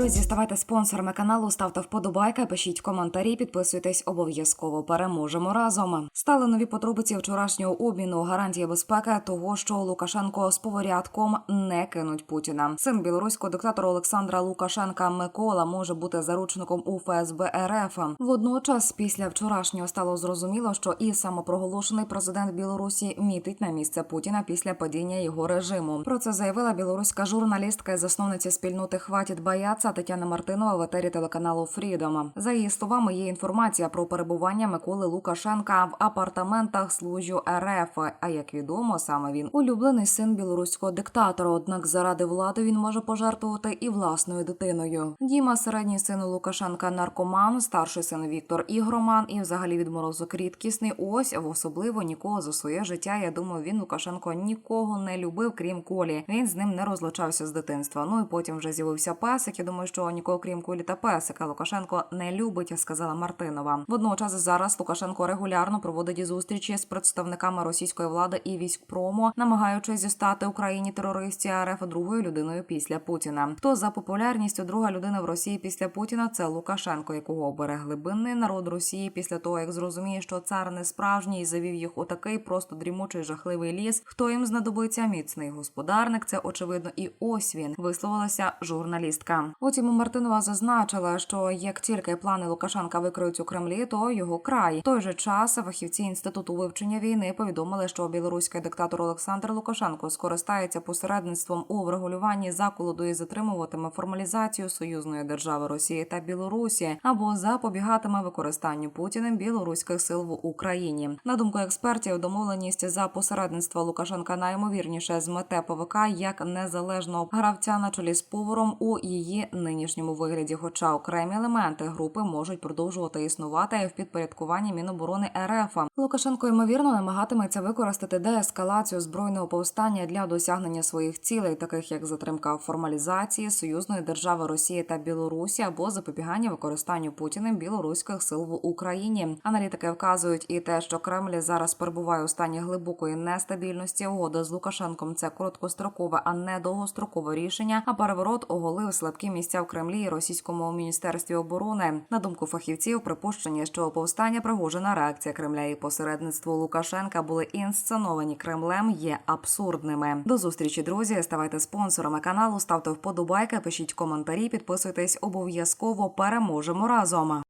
ставайте спонсорами каналу, ставте вподобайки, пишіть коментарі, підписуйтесь обов'язково. Переможемо разом. Стали нові подробиці вчорашнього обміну. Гарантія безпеки того, що Лукашенко з поворядком не кинуть Путіна. Син білоруського диктатора Олександра Лукашенка Микола може бути заручником у ФСБ РФ. Водночас, після вчорашнього стало зрозуміло, що і самопроголошений президент Білорусі мітить на місце Путіна після падіння його режиму. Про це заявила білоруська журналістка і засновниця спільноти Хватіт Баяца Тетяна Мартинова в етері телеканалу Фрідом. За її словами, є інформація про перебування Миколи Лукашенка в апартаментах служу РФ. А як відомо, саме він улюблений син білоруського диктатора. Однак заради влади він може пожертвувати і власною дитиною. Діма, середній син Лукашенка, наркоман, старший син Віктор ігроман і взагалі відморозок рідкісний. Ось особливо нікого за своє життя. Я думаю, він Лукашенко нікого не любив, крім колі. Він з ним не розлучався з дитинства. Ну і потім вже з'явився песик. Я думаю, що нікого крім колі та песика Лукашенко не любить, сказала Мартинова. Водночас зараз Лукашенко регулярно проводить зустрічі з представниками російської влади і військпрому, намагаючись зістати Україні терористів РФ другою людиною після Путіна. Хто за популярністю друга людина в Росії після Путіна? Це Лукашенко, якого обере глибинний народ Росії після того, як зрозуміє, що цар не справжній і завів їх у такий просто дрімучий жахливий ліс. Хто їм знадобиться міцний господарник? Це очевидно, і ось він висловилася журналістка. Утім, Мартинова зазначила, що як тільки плани Лукашенка викриють у Кремлі, то його край. В той же час фахівці інституту вивчення війни повідомили, що білоруський диктатор Олександр Лукашенко скористається посередництвом у врегулюванні заколоду і затримуватиме формалізацію союзної держави Росії та Білорусі або запобігатиме використанню Путіним білоруських сил в Україні. На думку експертів, домовленість за посередництва Лукашенка найімовірніше змете ПВК як незалежного гравця на чолі з повором у її нинішньому вигляді. Хоча окремі елементи групи можуть продовжувати існувати в підпорядкуванні Міноборони РФ. Лукашенко ймовірно намагатиметься використати деескалацію збройного повстання для досягнення своїх цілей, таких як затримка формалізації союзної держави Росії та Білорусі або запобігання використанню Путіним білоруських сил в Україні. Аналітики вказують і те, що Кремль зараз перебуває у стані глибокої нестабільності. Угода з Лукашенком це короткострокове, а не довгострокове рішення. А переворот оголив слабкі місця в Кремлі і російському міністерстві оборони. На думку фахівців, припущення, що повстання Пригожина, реакція Кремля і посередництво Лукашенка були інсценовані Кремлем, є абсурдними. До зустрічі, друзі. Ставайте спонсорами каналу, ставте вподобайки, пишіть коментарі, підписуйтесь обов'язково. Переможемо разом.